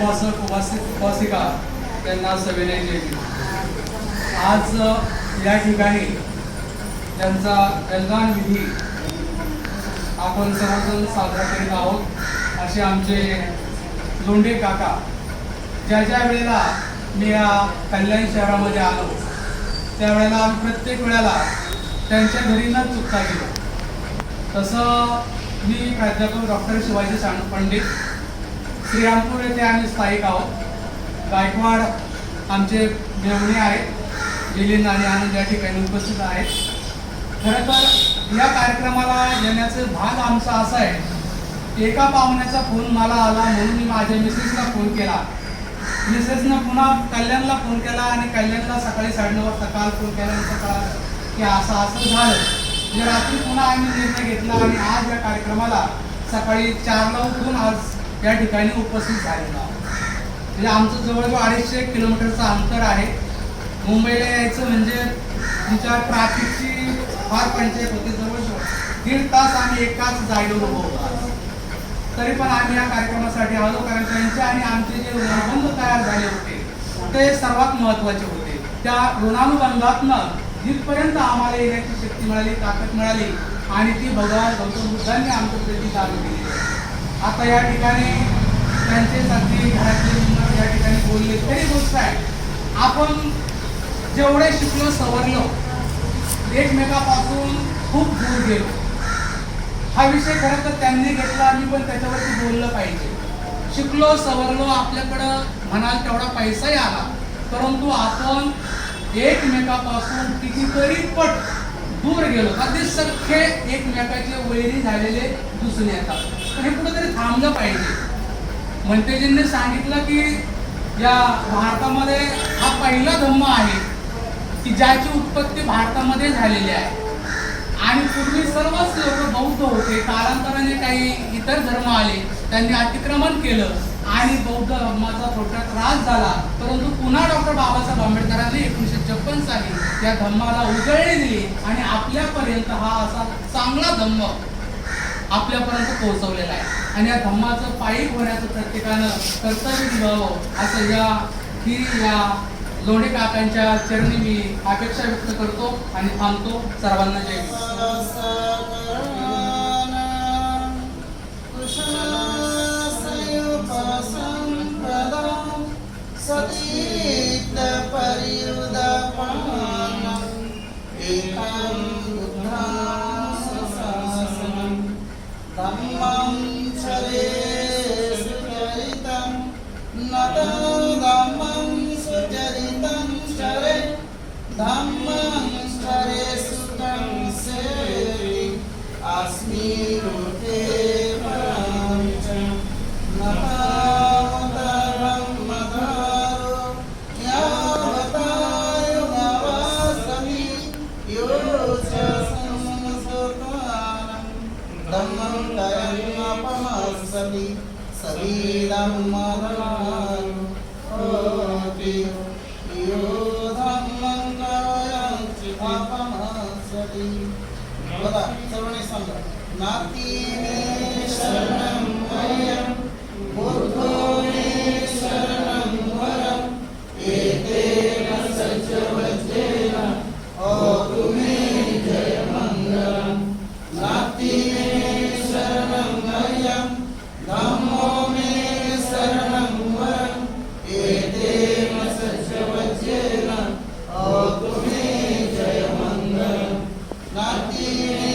उपासक उपासिक उपासिका त्यांना सविनय केली. आज या ठिकाणी त्यांचा बलिदान विधी आपण सर्वजण साजरा करीत आहोत. असे आमचे लोंढे काका ज्या ज्या वेळेला मी या कल्याण शहरामध्ये आलो त्यावेळेला आम्ही प्रत्येक वेळेला त्यांच्या घरी न चुकता गेलो. तसं मी प्राध्यापक डॉक्टर शिवाजी साण पंडित श्रीरामपूर येथे आम्ही स्थायिक आहोत. गायकवाड आमचे मेवणे आहेत. मिलिंद आणि आनंद या ठिकाणी उपस्थित आहेत. खरं तर या कार्यक्रमाला येण्याचे भाग आमचा असा आहे एका पाहुण्याचा फोन मला आला म्हणून मी माझ्या मिसेसला फोन केला. मिसेसनं पुन्हा कल्याणला फोन केला आणि कल्याणला सकाळी साडेनऊ वाजता काल फोन केल्यानंतर कळालं की असं असं झालं. म्हणजे रात्री पुन्हा आम्ही निर्णय घेतला आणि आज या कार्यक्रमाला सकाळी चारला उठून आज या ठिकाणी उपस्थित झालेलो आहोत म्हणजे आमचं जवळजवळ अडीचशे किलोमीटरचं अंतर आहे. मुंबईला यायचं म्हणजे तुमच्या ट्रॅफिकची फार पंचायत होती जवळजवळ. दीड तास आम्ही एकाच जागेवर उभं होतो. तरी पण आम्ही या कार्यक्रमासाठी आलो कारण त्यांचे आणि आमचे जे ऋणानुबंध तयार झाले होते ते सर्वात महत्त्वाचे होते. त्या ऋणानुबंधातनं जिथपर्यंत आम्हाला येण्याची शक्ती मिळाली ताकद मिळाली आणि ती भगवान गौतम बुद्धांनी आमच्या प्रती चालू केली आता या ठिकाणी त्यांचे साथी घरातले मुलं या ठिकाणी बोलले तरी गोष्ट आहे आपण जेवढे शिकलो सवरलो एकमेकापासून खूप दूर गेलो. हा विषय खरं तर त्यांनी घेतला आम्ही पण त्याच्यावरती बोललं पाहिजे. शिकलो सवरलो आपल्याकडं म्हणाल तेवढा पैसाही आला परंतु आपण एकमेकापासून कितीतरी पट दूर गेलो. अगदी सख्खे एकमेकाचे वैरी झालेले दिसून येतात पण हे कुठेतरी थांबलं पाहिजे. मंत्रीजींनी सांगितलं की या भारतामध्ये हा पहिला धम्म आहे की ज्याची उत्पत्ती भारतामध्ये झालेली आहे. आणि पूर्वी सर्वच लोक बौद्ध होते कालांतराने काही इतर धर्म आले त्यांनी अतिक्रमण केलं आणि बौद्ध धर्माचा थोडा त्रास झाला. परंतु पुन्हा डॉक्टर बाबासाहेब आंबेडकरांनी एकोणीसशे छप्पन साली या धम्माला उजळणी दिली आणि आपल्यापर्यंत हा असा चांगला धम्म आपल्यापर्यंत पोहोचवलेला आहे. आणि या धम्माचं पायी होण्याचं प्रत्येकानं कर्तव्य निभावं असं या ही या लोणे काकांच्या चरणी मी अपेक्षा व्यक्त करतो आणि थांबतो. सर्वांना जय भीम. धम्मं चरे सुचरितं धम्मं सुचरितं चरे धम्मं चरे सुतं सेति अस्मि रूपे परं च नतावतब्रह्मधारो धम्मं तयन्नपमस्सति शरीरं मरणोति यो धम्मं कवयं बघा सर्वांनी सांगा। नाती शरण Amen.